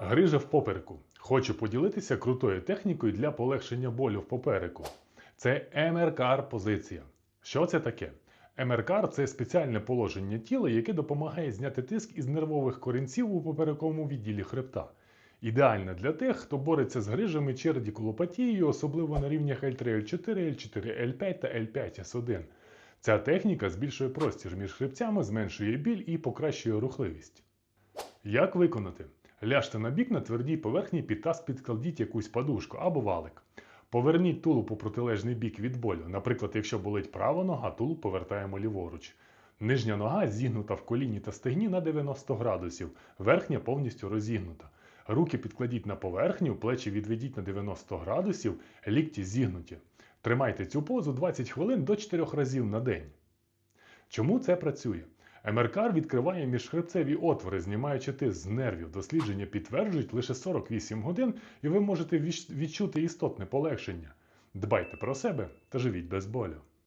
Грижа в попереку. Хочу поділитися крутою технікою для полегшення болю в попереку. Це МРКР позиція. Що це таке? МРКР це спеціальне положення тіла, яке допомагає зняти тиск із нервових корінців у поперековому відділі хребта. Ідеальна для тих, хто бореться з грижами чи радикулопатією, особливо на рівнях L3, L4, L4, L5 та L5S1. Ця техніка збільшує простір між хребцями, зменшує біль і покращує рухливість. Як виконати? Ляжте на бік на твердій поверхні під таз підкладіть якусь подушку або валик. Поверніть тулуб у протилежний бік від болю. Наприклад, якщо болить права нога, тулуб повертаємо ліворуч. Нижня нога зігнута в коліні та стегні на 90 градусів, верхня повністю розігнута. Руки підкладіть на поверхню, плечі відведіть на 90 градусів, лікті зігнуті. Тримайте цю позу 20 хвилин до 4 разів на день. Чому це працює? МРКР відкриває міжхребцеві отвори, знімаючи тиск з нервів. Дослідження підтверджують лише 48 годин, і ви можете відчути істотне полегшення. Дбайте про себе та живіть без болю.